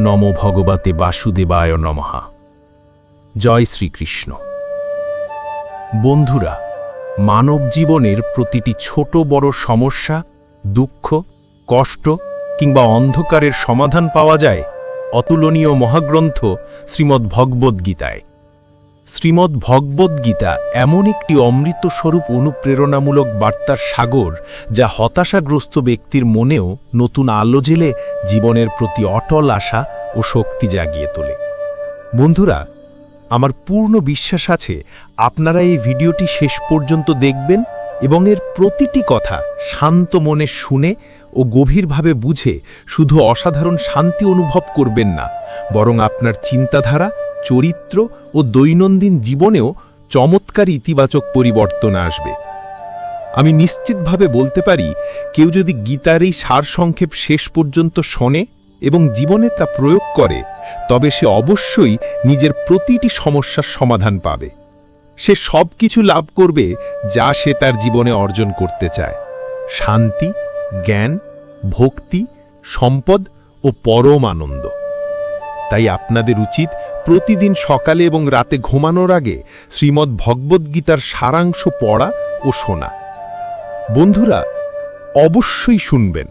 নম ভগবতে বাসুদেবায় নমহা জয় শ্রীকৃষ্ণ। বন্ধুরা, মানব জীবনের প্রতিটি ছোট বড় সমস্যা, দুঃখ, কষ্ট কিংবা অন্ধকারের সমাধান পাওয়া যায় অতুলনীয় মহাগ্রন্থ শ্রীমদ্ ভগবদ্গীতায়। শ্রীমদ্ ভগবদ্গীতা এমন একটি অমৃতস্বরূপ অনুপ্রেরণামূলক বার্তার সাগর যা হতাশাগ্রস্ত ব্যক্তির মনেও নতুন আলো জেলে জীবনের প্রতি অটল আশা ও শক্তি জাগিয়ে তোলে। বন্ধুরা, আমার পূর্ণ বিশ্বাস আছে আপনারা এই ভিডিওটি শেষ পর্যন্ত দেখবেন এবং এর প্রতিটি কথা শান্ত মনে শুনে ও গভীরভাবে বুঝে শুধু অসাধারণ শান্তি অনুভব করবেন না, বরং আপনার চিন্তাধারা, চরিত্র ও দৈনন্দিন জীবনেও চমৎকার ইতিবাচক পরিবর্তন আসবে। আমি নিশ্চিতভাবে বলতে পারি, কেউ যদি গীতার এই সারসংক্ষেপ শেষ পর্যন্ত শোনে এবং জীবনে তা প্রয়োগ করে, তবে সে অবশ্যই নিজের প্রতিটি সমস্যার সমাধান পাবে। সে সব কিছু লাভ করবে যা সে তার জীবনে অর্জন করতে চায়। শান্তি, জ্ঞান ভক্তি, সম্পদ ও পরম আনন্দ। তাই আপনাদের উচিত প্রতিদিন সকালে এবং রাতে ঘুমানোর আগে শ্রীমদ্ ভগবদ্গীতার সারাংশ পড়া ও শোনা। বন্ধুরা, অবশ্যই শুনবেন,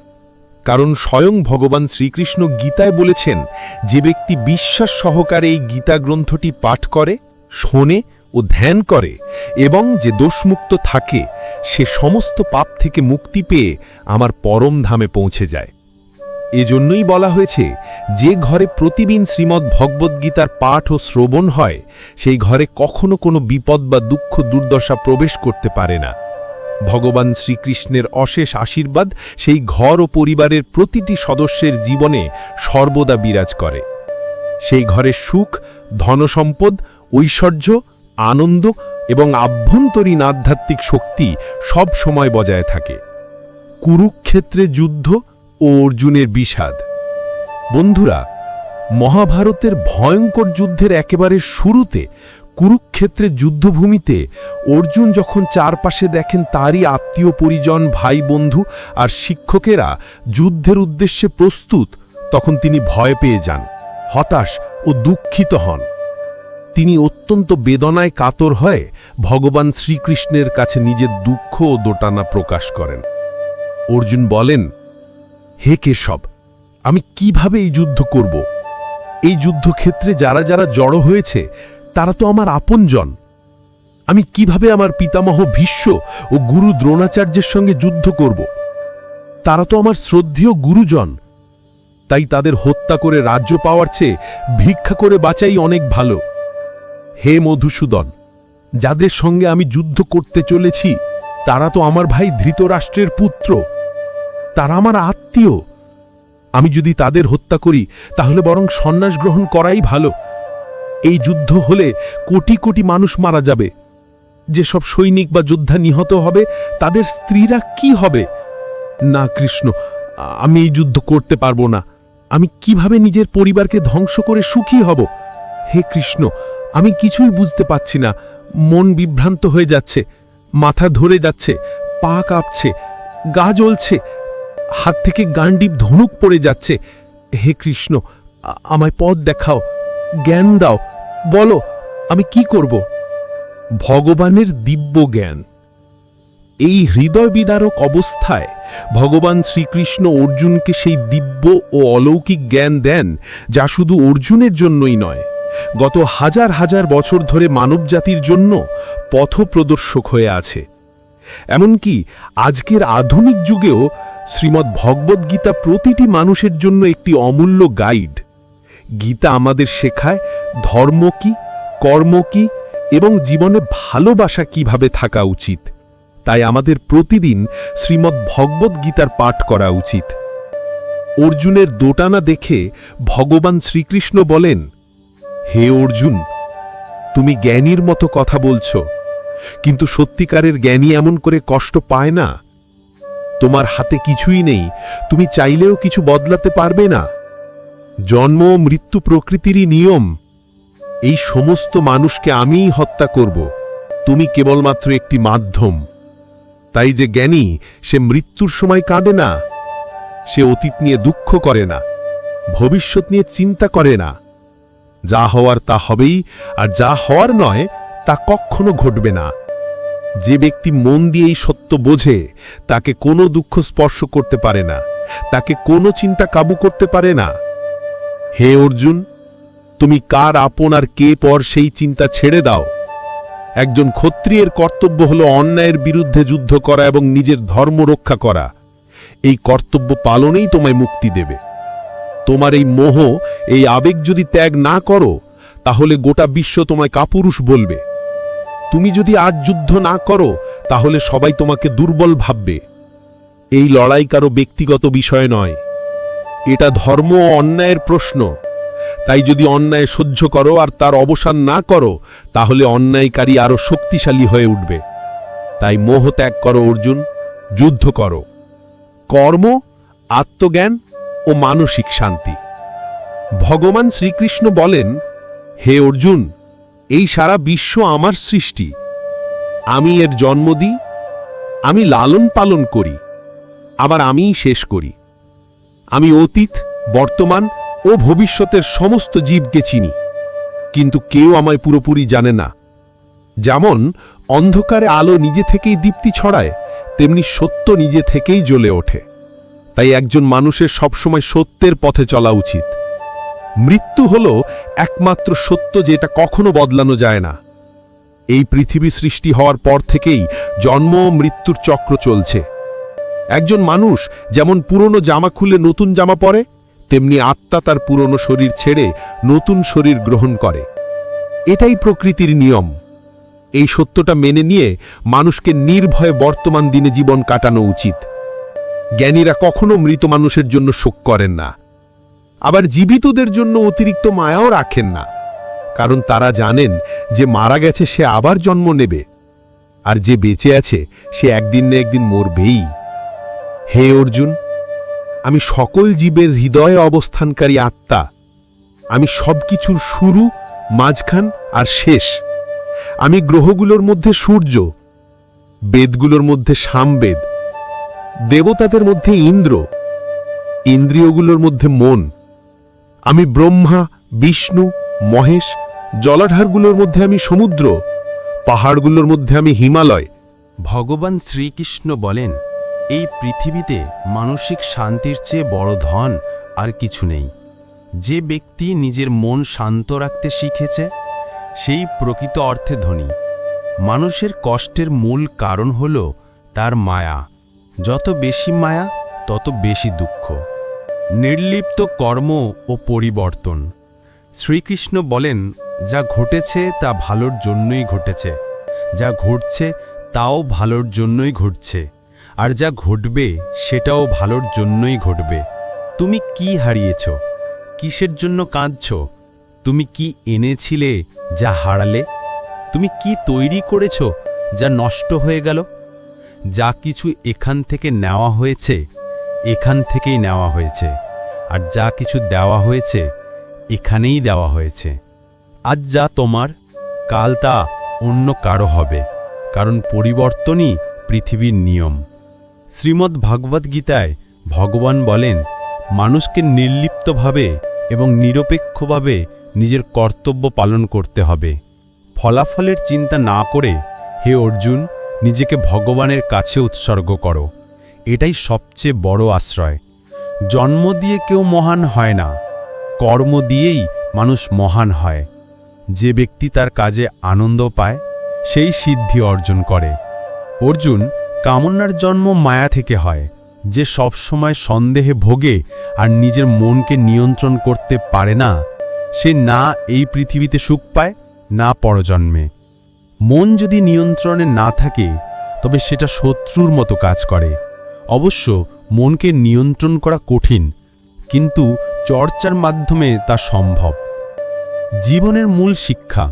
কারণ স্বয়ং ভগবান শ্রীকৃষ্ণ গীতায় বলেছেন, যে ব্যক্তি বিশ্বাস সহকারে এই গীতা গ্রন্থটি পাঠ করে, শোনে ও ধ্যান করে এবং যে দোষমুক্ত থাকে, সে সমস্ত পাপ থেকে মুক্তি পেয়ে আমার পরম ধামে পৌঁছে যায়। এজন্যই বলা হয়েছে, যে ঘরে প্রতিদিন শ্রীমদ্ ভগবদ্গীতার পাঠ ও শ্রবণ হয়, সেই ঘরে কখনো কোনো বিপদ বা দুঃখ দুর্দশা প্রবেশ করতে পারে না। ভগবান শ্রীকৃষ্ণের অশেষ আশীর্বাদ সেই ঘর ও পরিবারের প্রতিটি সদস্যের জীবনে সর্বদা বিরাজ করে। সেই ঘরে সুখ, ধনসম্পদ, ঐশ্বর্য আনন্দ এবং আভ্যন্তরীণ আধ্যাত্মিক শক্তি সব সময় বজায় থাকে। কুরুক্ষেত্রে যুদ্ধ ও অর্জুনের বিষাদ। বন্ধুরা, মহাভারতের ভয়ঙ্কর যুদ্ধের একেবারে শুরুতে কুরুক্ষেত্রের যুদ্ধভূমিতে অর্জুন যখন চারপাশে দেখেন তারই আত্মীয় পরিজন ভাই বন্ধু আর শিক্ষকেরা যুদ্ধের উদ্দেশ্যে প্রস্তুত, তখন তিনি ভয় পেয়ে যান, হতাশ ও দুঃখিত হন। তিনি অত্যন্ত বেদনায় কাতর হয়ে ভগবান শ্রীকৃষ্ণের কাছে নিজের দুঃখ ও দোটানা প্রকাশ করেন। অর্জুন বলেন, হে কেশব, আমি কীভাবে এই যুদ্ধ করব? এই যুদ্ধক্ষেত্রে যারা যারা জড়ো হয়েছে, তারা তো আমার আপনজন। আমি কীভাবে আমার পিতামহ ভীষ্ম ও গুরু দ্রোণাচার্যের সঙ্গে যুদ্ধ করব? তারা তো আমার শ্রদ্ধেয় গুরুজন। তাই তাদের হত্যা করে রাজ্য পাওয়ার চেয়ে ভিক্ষা করে বাঁচাই অনেক ভালো। হে মধুসূদন, যাদের সঙ্গে আমি যুদ্ধ করতে চলেছি, তারা তো আমার ভাই ধৃতরাষ্ট্রের পুত্র। তারা আমার আত্মীয়। আমি যদি তাদের হত্যা করি, তাহলে বরং সন্ন্যাস গ্রহণ করাই ভালো। এই যুদ্ধ হলে কোটি কোটি মানুষ মারা যাবে। যেসব সৈনিক বা যোদ্ধা নিহত হবে, তাদের স্ত্রীরা কি হবে? না, কৃষ্ণ, আমি এই যুদ্ধ করতে পারব না। আমি কীভাবে নিজের পরিবারকে ধ্বংস করে সুখী হব? হে কৃষ্ণ আমি কিছুই বুঝতে পাচ্ছি না। মন বিভ্রান্ত হয়ে যাচ্ছে। মাথা ধরে যাচ্ছে। পা কাঁপছে। গা জ্বলছে। হাত থেকে গান্ডিব ধনুক পড়ে যাচ্ছে। হে কৃষ্ণ আমায় পথ দেখাও। জ্ঞান দাও। বলো, আমি কি করব? ভগবানের দিব্য জ্ঞান। এই হৃদয় বিদারক অবস্থায় ভগবান শ্রীকৃষ্ণ অর্জুনকে সেই দিব্য ও অলৌকিক জ্ঞান দেন, যা শুধু অর্জুনের জন্যই নয় গত হাজার হাজার বছর ধরে মানবজাতির জন্য পথপ্রদর্শক হয়ে আছে। এমনকি আজকের আধুনিক যুগেও শ্রীমদ্ ভগবদ্গীতা প্রতিটি মানুষের জন্য একটি অমূল্য গাইড। গীতা আমাদের শেখায় ধর্ম কি, কর্ম কি এবং জীবনে ভালোবাসা কীভাবে থাকা উচিত। তাই আমাদের প্রতিদিন শ্রীমদ্ ভগবদ্গীতার পাঠ করা উচিত। অর্জুনের দোটানা দেখে ভগবান শ্রীকৃষ্ণ বলেন হে অর্জুন, তুমি জ্ঞানীর মতো কথা বলছ, কিন্তু সত্যিকারের জ্ঞানী এমন করে কষ্ট পায় না। তোমার হাতে কিছুই নেই, তুমি চাইলেও কিছু বদলাতে পারবে না। জন্ম ও মৃত্যু প্রকৃতিরই নিয়ম। এই সমস্ত মানুষকে আমিই হত্যা করব। তুমি কেবলমাত্র একটি মাধ্যম। তাই যে জ্ঞানী, সে মৃত্যুর সময় কাঁদে না। সে অতীত নিয়ে দুঃখ করে না। ভবিষ্যৎ নিয়ে চিন্তা করে না। যা হওয়ার তা হবেই, আর যা হওয়ার নয়, তা কখনো ঘটবে না। যে ব্যক্তি মন দিয়ে এই সত্য বোঝে, তাকে কোনো দুঃখ স্পর্শ করতে পারে না, তাকে কোনো চিন্তা কাবু করতে পারে না। হে অর্জুন, তুমি কার আপন আর কে পর সেই চিন্তা ছেড়ে দাও। একজন ক্ষত্রিয়ের কর্তব্য হল অন্যায়ের বিরুদ্ধে যুদ্ধ করা এবং নিজের ধর্ম রক্ষা করা। এই কর্তব্য পালনেই তোমায় মুক্তি দেবে। তোমার এই মোহ, এই আবেগ যদি ত্যাগ না করো, তাহলে গোটা বিশ্ব তোমায় কাপুরুষ বলবে। তুমি যদি আজ যুদ্ধ না করো, তাহলে সবাই তোমাকে দুর্বল ভাববে। এই লড়াই কারও ব্যক্তিগত বিষয় নয়। এটা ধর্ম ও অন্যায়ের প্রশ্ন। তাই যদি অন্যায় সহ্য করো আর তার অবসান না করো, তাহলে অন্যায়কারী আরও শক্তিশালী হয়ে উঠবে। তাই মোহ ত্যাগ করো, অর্জুন, যুদ্ধ করো। কর্ম, আত্মজ্ঞান ও মানসিক শান্তি। ভগবান শ্রীকৃষ্ণ বলেন, হে অর্জুন, এই সারা বিশ্ব আমার সৃষ্টি। আমি এর জন্ম দিই, আমি লালন পালন করি, আবার আমিই শেষ করি। আমি অতীত, বর্তমান ও ভবিষ্যতের সমস্ত জীবকে চিনি। কিন্তু কেউ আমায় পুরোপুরি জানে না। যেমন অন্ধকারে আলো নিজে থেকেই দীপ্তি ছড়ায়, তেমনি সত্য নিজে থেকেই জ্বলে ওঠে। তাই একজন মানুষের সবসময় সত্যের পথে চলা উচিত। মৃত্যু হল একমাত্র সত্য যেটা কখনো বদলানো যায় না। এই পৃথিবী সৃষ্টি হওয়ার পর থেকেই জন্ম মৃত্যুর চক্র চলছে। একজন মানুষ যেমন পুরনো জামা খুলে নতুন জামা পরে, তেমনি আত্মা তার পুরনো শরীর ছেড়ে নতুন শরীর গ্রহণ করে। এটাই প্রকৃতির নিয়ম। এই সত্যটা মেনে নিয়ে মানুষকে নির্ভয়ে বর্তমান দিনে জীবন কাটানো উচিত। জ্ঞানীরা কখনো মৃত মানুষের জন্য শোক করেন না। আবার জীবিতদের জন্য অতিরিক্ত মায়াও রাখেন না। কারণ তারা জানেন যে মারা গেছে সে আবার জন্ম নেবে। আর যে বেঁচে আছে, সে একদিন না একদিন মরবেই। হে অর্জুন, আমি সকল জীবের হৃদয়ে অবস্থানকারী আত্মা। আমি সবকিছুর শুরু, মাঝখান আর শেষ। আমি গ্রহগুলোর মধ্যে সূর্য, বেদগুলোর মধ্যে সামবেদ। দেবতাদের মধ্যে ইন্দ্র, ইন্দ্রিয়গুলোর মধ্যে মন। আমি ব্রহ্মা, বিষ্ণু, মহেশ, জলাধারগুলোর মধ্যে আমি সমুদ্র, পাহাড়গুলোর মধ্যে আমি হিমালয়। ভগবান শ্রীকৃষ্ণ বলেন, এই পৃথিবীতে মানসিক শান্তির চেয়ে বড় ধন আর কিছু নেই। যে ব্যক্তি নিজের মন শান্ত রাখতে শিখেছে, সেই প্রকৃত অর্থে ধনী। মানুষের কষ্টের মূল কারণ হল তার মায়া। যত বেশি মায়া, তত বেশি দুঃখ। নির্লিপ্ত কর্ম ও পরিবর্তন। শ্রীকৃষ্ণ বলেন, যা ঘটেছে তা ভালোর জন্যই ঘটেছে। যা ঘটছে তাও ভালোর জন্যই ঘটছে। আর যা ঘটবে সেটাও ভালোর জন্যই ঘটবে। তুমি কি হারিয়েছ? কিসের জন্য কাঁদছ? তুমি কি এনেছিলে যা হারালে? তুমি কি তৈরি করেছ যা নষ্ট হয়ে গেল? যা কিছু এখান থেকে নেওয়া হয়েছে, এখান থেকেই নেওয়া হয়েছে। আর যা কিছু দেওয়া হয়েছে, এখানেই দেওয়া হয়েছে। আজ যা তোমার, কাল তা অন্য কারও হবে, কারণ পরিবর্তনই পৃথিবীর নিয়ম। শ্রীমদ্ ভাগবত গীতায় ভগবান বলেন, মানুষকে নির্লিপ্তভাবে এবং নিরপেক্ষভাবে নিজের কর্তব্য পালন করতে হবে। ফলাফলের চিন্তা না করে, হে অর্জুন নিজেকে ভগবানের কাছে উৎসর্গ করো। এটাই সবচেয়ে বড় আশ্রয়। জন্ম দিয়ে কেউ মহান হয় না, কর্ম দিয়েই মানুষ মহান হয়। যে ব্যক্তি তার কাজে আনন্দ পায়, সেই সিদ্ধি অর্জন করে। অর্জুন কামনার জন্ম মায়া থেকে হয়, যে সবসময় সন্দেহে ভোগে আর নিজের মনকে নিয়ন্ত্রণ করতে পারে না, সে না এই পৃথিবীতে সুখ পায়, না পরজন্মে। মন যদি নিয়ন্ত্রণে না থাকে, তবে সেটা শত্রুর মতো কাজ করে। অবশ্য মনকে নিয়ন্ত্রণ করা কঠিন, কিন্তু চর্চার মাধ্যমে তা সম্ভব। জীবনের মূল শিক্ষা,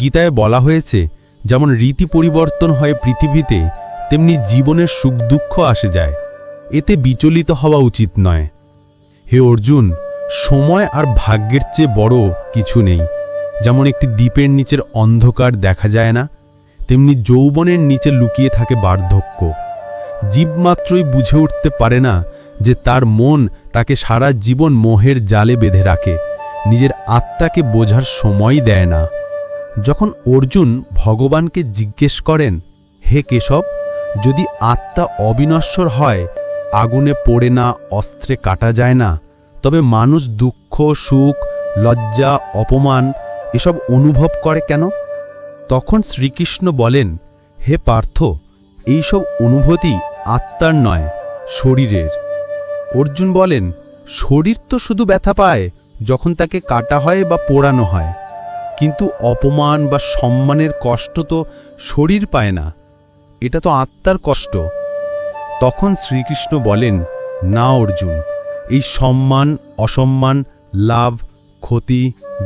গীতায় বলা হয়েছে, যেমন রীতি পরিবর্তন হয় পৃথিবীতে, তেমনি জীবনের সুখ দুঃখ আসে যায়। এতে বিচলিত হওয়া উচিত নয়। হে অর্জুন, সময় আর ভাগ্যের চেয়ে বড় কিছু নেই। যেমন একটি দ্বীপের নিচের অন্ধকার দেখা যায় না, তেমনি যৌবনের নিচে লুকিয়ে থাকে বার্ধক্য। জীবমাত্রই বুঝে উঠতে পারে না যে তার মন তাকে সারা জীবন মোহের জালে বেঁধে রাখে, নিজের আত্মাকে বোঝার সময় দেয় না। যখন অর্জুন ভগবানকে জিজ্ঞেস করেন, হে কেশব, যদি আত্মা অবিনশ্বর হয়, আগুনে পড়ে না, অস্ত্রে কাটা যায় না, তবে মানুষ দুঃখ, সুখ, লজ্জা, অপমান এসব অনুভব করে কেন? তখন শ্রীকৃষ্ণ বলেন, হে পার্থ, এইসব অনুভূতি আত্মার নয়, শরীরের। অর্জুন বলেন, শরীর তো শুধু ব্যথা পায় যখন তাকে কাটা হয় বা পোড়ানো হয়। কিন্তু অপমান বা সম্মানের কষ্ট তো শরীর পায় না, এটা তো আত্মার কষ্ট। তখন শ্রীকৃষ্ণ বলেন, না অর্জুন, এই সম্মান, অসম্মান, লাভ, ক্ষতি,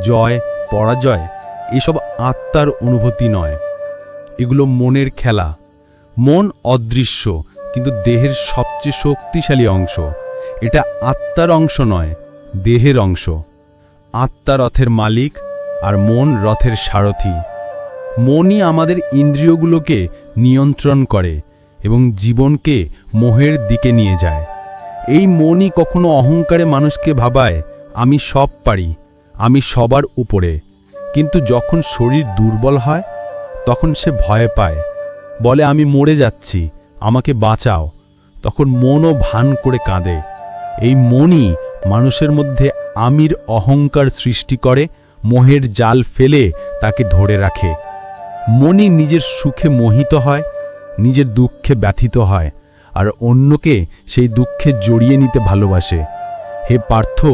জয় পরাজয় এসব আত্মার অনুভূতি নয়। এগুলো মনের খেলা। মন অদৃশ্য, কিন্তু দেহের সবচেয়ে শক্তিশালী অংশ। এটা আত্মার অংশ নয়, দেহের অংশ। আত্মা রথের মালিক আর মন রথের সারথি। মনই আমাদের ইন্দ্রিয়গুলোকে নিয়ন্ত্রণ করে এবং জীবনকে মোহের দিকে নিয়ে যায়। এই মনই কখনো অহংকারে মানুষকে ভাবায়, আমি সব পারি। আমি সবার উপরে। কিন্তু যখন শরীর দুর্বল হয়, তখন সে ভয় পায়। বলে, আমি মরে যাচ্ছি, আমাকে বাঁচাও। তখন মনও ভান করে কাঁদে। এই মনই মানুষের মধ্যে আমির অহংকার সৃষ্টি করে, মোহের জাল ফেলে তাকে ধরে রাখে। মনি নিজের সুখে মোহিত হয়, নিজের দুঃখে ব্যথিত হয়, আর অন্যকে সেই দুঃখে জড়িয়ে নিতে ভালোবাসে। হে পার্থ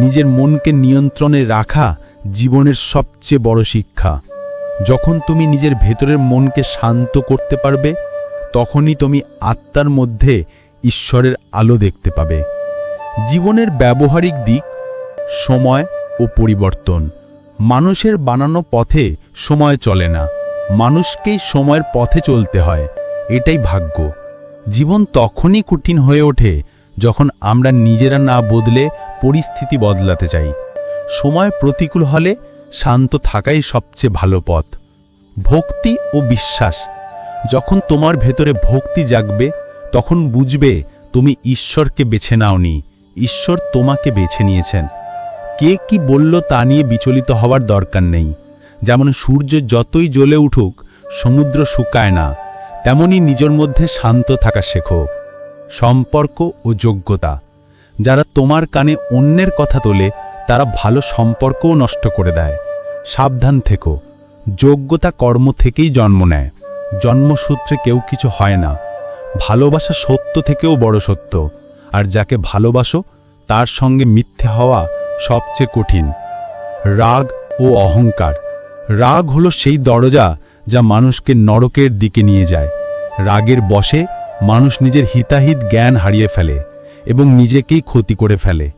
নিজের মনকে নিয়ন্ত্রণে রাখা জীবনের সবচেয়ে বড় শিক্ষা। যখন তুমি নিজের ভেতরের মনকে শান্ত করতে পারবে, তখনই তুমি আত্মার মধ্যে ঈশ্বরের আলো দেখতে পাবে। জীবনের ব্যবহারিক দিক, সময় ও পরিবর্তন। মানুষের বানানো পথে সময় চলে না। মানুষকেই সময়ের পথে চলতে হয়। এটাই ভাগ্য। জীবন তখনই কঠিন হয়ে ওঠে যখন আমরা নিজেরা না বদলে পরিস্থিতি বদলাতে চাই। সময় প্রতিকূল হলে শান্ত থাকাই সবচেয়ে ভালো পথ। ভক্তি ও বিশ্বাস। যখন তোমার ভেতরে ভক্তি জাগবে, তখন বুঝবে তুমি ঈশ্বরকে বেছে নাওনি। ঈশ্বর তোমাকে বেছে নিয়েছেন। কে কি বলল তা নিয়ে বিচলিত হওয়ার দরকার নেই। যেমন সূর্য যতই জ্বলে উঠুক, সমুদ্র শুকায় না, তেমনি নিজের মধ্যে শান্ত থাকা শেখো। সম্পর্ক ও যোগ্যতা। যারা তোমার কানে অন্যের কথা তোলে, তারা ভালো সম্পর্কও নষ্ট করে দেয়। সাবধান থেকো। যোগ্যতা কর্ম থেকেই জন্ম নেয়। জন্মসূত্রে কেউ কিছু হয় না। ভালোবাসা সত্য থেকেও বড় সত্য। আর যাকে ভালোবাসো, তার সঙ্গে মিথ্যে হওয়া সবচেয়ে কঠিন। রাগ ও অহংকার। রাগ হলো সেই দরজা যা মানুষকে নরকের দিকে নিয়ে যায়। রাগের বশে মানুষ নিজের হিতাহিত জ্ঞান হারিয়ে ফেলে এবং নিজেকেই ক্ষতি করে ফেলে।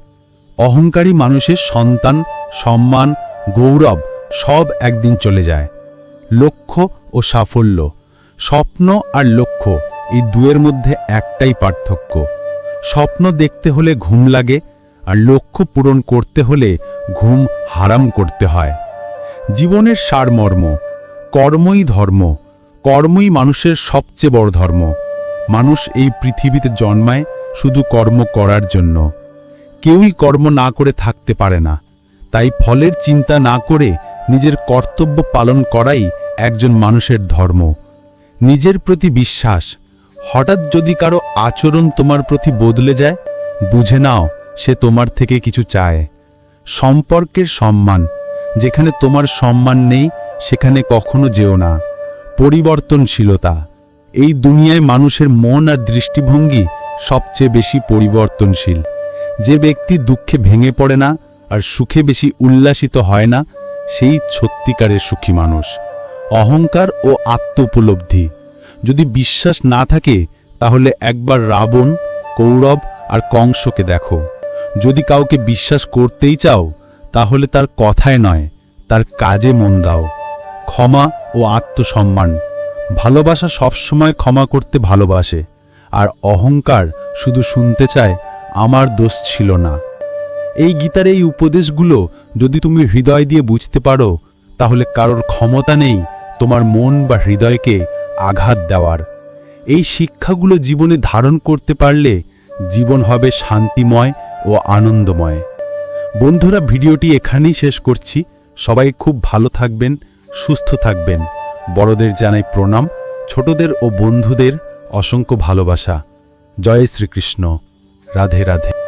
অহংকারী মানুষের সন্তান, সম্মান, গৌরব সব একদিন চলে যায়। লক্ষ্য ও সাফল্য, স্বপ্ন আর লক্ষ্য এই দুয়ের মধ্যে একটাই পার্থক্য। স্বপ্ন দেখতে হলে ঘুম লাগে আর লক্ষ্য পূরণ করতে হলে ঘুম হারাম করতে হয়। জীবনের সারমর্ম, কর্মই ধর্ম, কর্মই মানুষের সবচেয়ে বড় ধর্ম। মানুষ এই পৃথিবীতে জন্মায় শুধু কর্ম করার জন্য। কেউই কর্ম না করে থাকতে পারে না। তাই ফলের চিন্তা না করে নিজের কর্তব্য পালন করাই একজন মানুষের ধর্ম। নিজের প্রতি বিশ্বাস। হঠাৎ যদি কারও আচরণ তোমার প্রতি বদলে যায়, বুঝে নাও সে তোমার থেকে কিছু চায়। সম্পর্কের সম্মান। যেখানে তোমার সম্মান নেই, সেখানে কখনো যেও না। পরিবর্তনশীলতা। এই দুনিয়ায় মানুষের মন আর দৃষ্টিভঙ্গি সবচেয়ে বেশি পরিবর্তনশীল। যে ব্যক্তি দুঃখে ভেঙে পড়ে না আর সুখে বেশি উল্লাসিত হয় না, সেই সত্যিকারের সুখী মানুষ। অহংকার ও আত্ম উপলব্ধি যদি বিশ্বাস না থাকে, তাহলে একবার রাবণ, কৌরব আর কংসকে দেখো। যদি কাউকে বিশ্বাস করতেই চাও, তাহলে তার কথায় নয়, তার কাজে মন দাও। ক্ষমা ও আত্মসম্মান। ভালোবাসা সবসময় ক্ষমা করতে ভালোবাসে, আর অহংকার শুধু শুনতে চায়, আমার দোষ ছিল না। এই গীতার এই উপদেশগুলো যদি তুমি হৃদয় দিয়ে বুঝতে পারো, তাহলে কারোর ক্ষমতা নেই তোমার মন বা হৃদয়কে আঘাত দেওয়ার। এই শিক্ষাগুলো জীবনে ধারণ করতে পারলে জীবন হবে শান্তিময় ও আনন্দময়। বন্ধুরা, ভিডিওটি এখানেই শেষ করছি। সবাই খুব ভালো থাকবেন, সুস্থ থাকবেন। বড়দের জানাই প্রণাম ছোটদের ও বন্ধুদের অসংখ্য ভালোবাসা। জয় শ্রীকৃষ্ণ। রাধে রাধে।